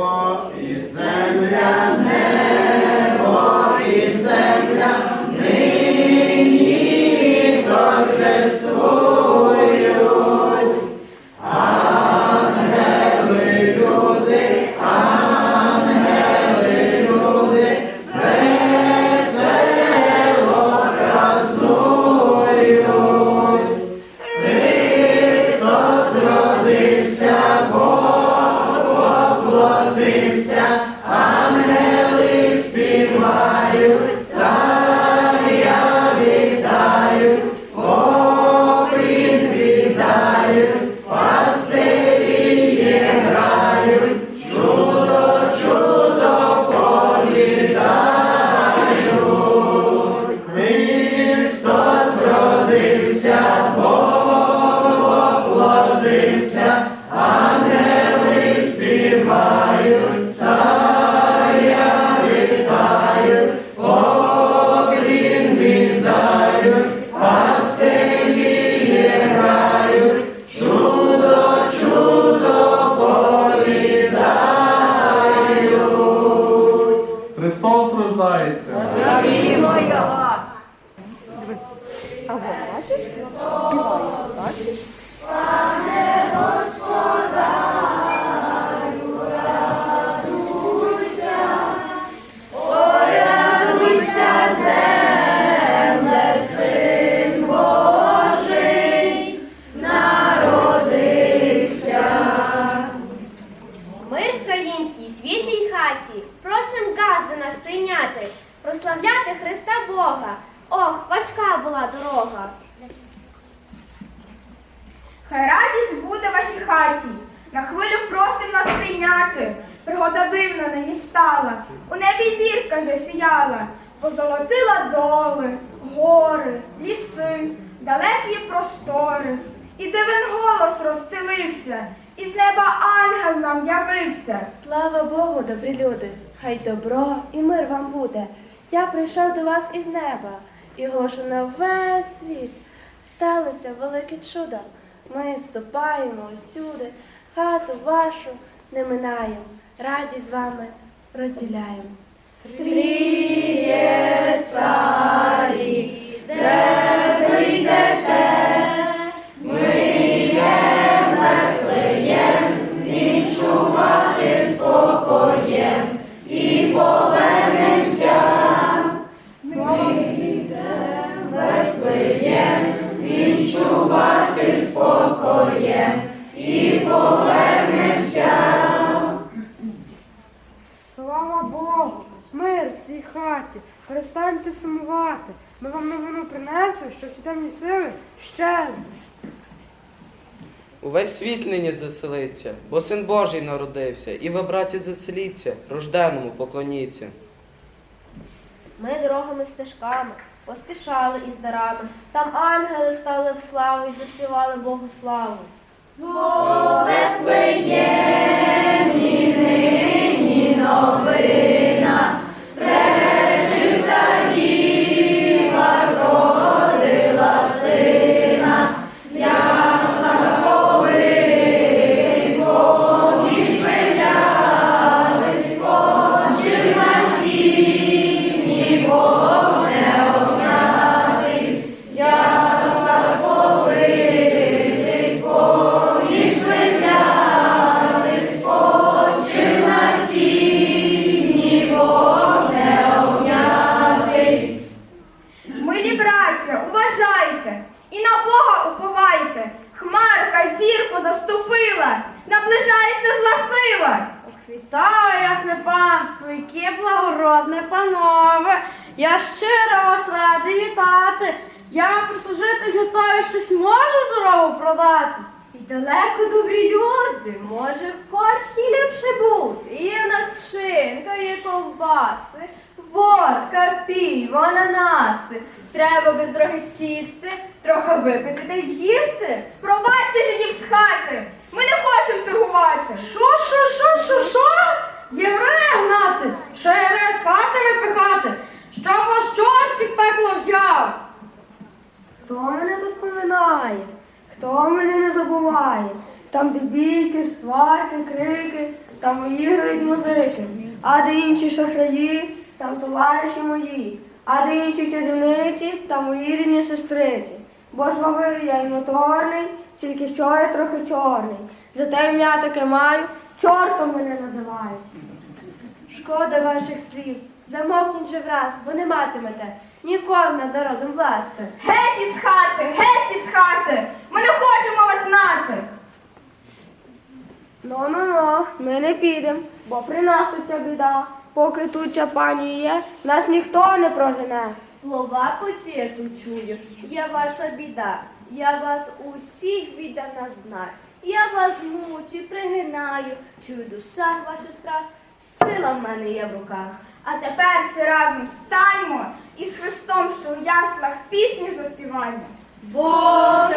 Jehovah. Бачиш, співає, бачиш? Радуйся, земле, син Божий, народився. Ми в світлій хаті просим газ за нас прославляти Христа Бога. Ох, важка була дорога. Хай радість буде вашій хаті. На хвилю просим нас прийняти. Пригода дивна нині стала. У небі зірка засіяла, позолотила доли, гори, ліси, далекі простори. І дивен голос розстелився, і з неба ангел нам явився. Слава Богу, добрі люди! Хай добро і мир вам буде. Я прийшов до вас із неба і оголошу на весь світ. Сталося велике чудо. Ми ступаємо усюди, хату вашу не минаємо, радість з вами розділяємо. Сумувати. Ми вам новину принесли, що всі темні сили щезли. Увесь світ нині заселиться, бо син Божий народився, і ви, браті, заселіться, рожденому поклоніться. Ми дорогами стежками поспішали із дарами. Там ангели стали в славу і заспівали Богу славу. Бо Вифлеємі нині новина, Вітаю, ясне панство, яке благородне панове. Я щиро вас радий вітати. Я прислужити готовий щось можу дорогу продати. І далеко добрі люди, може в корчі ліпше бути. І в нас шинка, є ковбаси, водка, піво, ананаси. Треба без дороги сісти, трохи випити та й з'їсти. Спровадьте жидів з хати. Ми не хочемо торгувати. Що, що, що, що, що? Єврея гнати, ще єврея з хати випихати, щоб вас чортик пекло взяв. Хто мене тут поминає? Хто мене не забуває? Там бібійки, сварки, крики, там мої грають музики, а де інші шахраї, там товариші мої, а де інші чарівниці, там мої рідні сестриці. Бо ж я й моторний, тільки що я трохи чорний. Зате ім'я таке маю, чортом мене називають. Шкода ваших слів. Замовкніть же враз, бо не матимете ніколи над народом власти. Геть із хати, геть із хати! Ми не хочемо вас знати! Ну ну ну, ми не підемо, бо при нас тут ця біда. Поки тут ця пані є, нас ніхто не прожене. Слова потєту чую, я ваша біда, я вас усіх віддана знаю. Я вас мучу, пригинаю, чую душа ваша страх, сила в мене є в руках. А тепер всі разом встаньмо і з Христом, що в яслах пісню заспіваємо. Господарі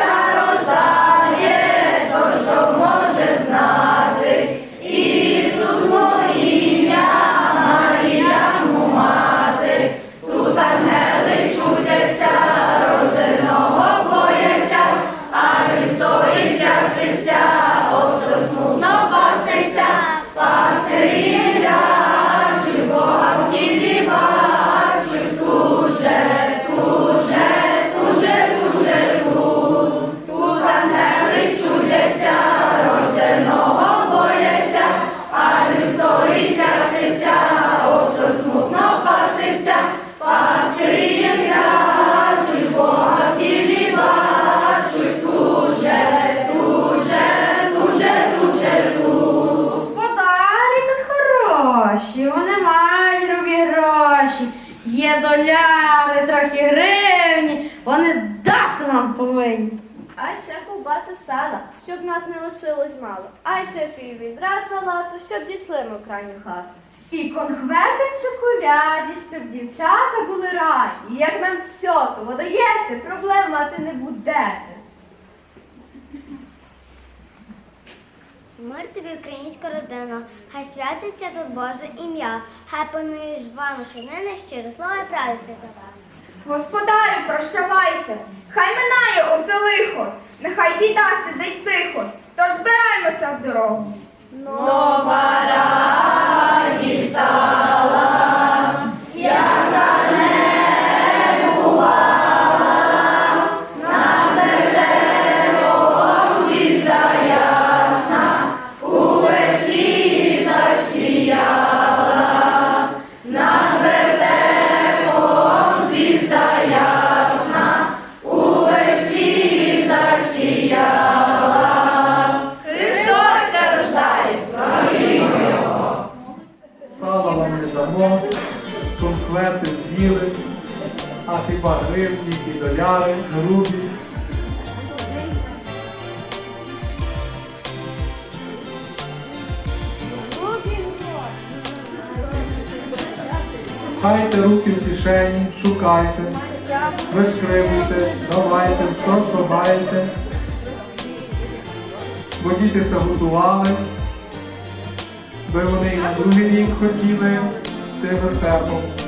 вони гроші. Є доляри, трохи гривні, вони дати нам повинні. А ще ковбаси сала, щоб нас не лишилось мало. А ще пів відра салату, щоб дійшли ми в крайню хату. І конхвети в чоколяді, щоб дівчата були раді. Як нам все того даєте, проблем мати не будете. Мир тобі, українська родина, хай святиться тут Боже ім'я, хай пануєш вами, що не щиро. Слава і правда свята. Господарю, прощавайте, хай минає усе лихо, нехай біда сидить тихо, то збираємося в дорогу. Сала конфети а хіба гривні і доляри, грубі. Хайте руки в кишені, шукайте, вишкрибуйте, давайте, що маєте. Бо діти се готували, би вони на другий рік хотіли тим вертепом.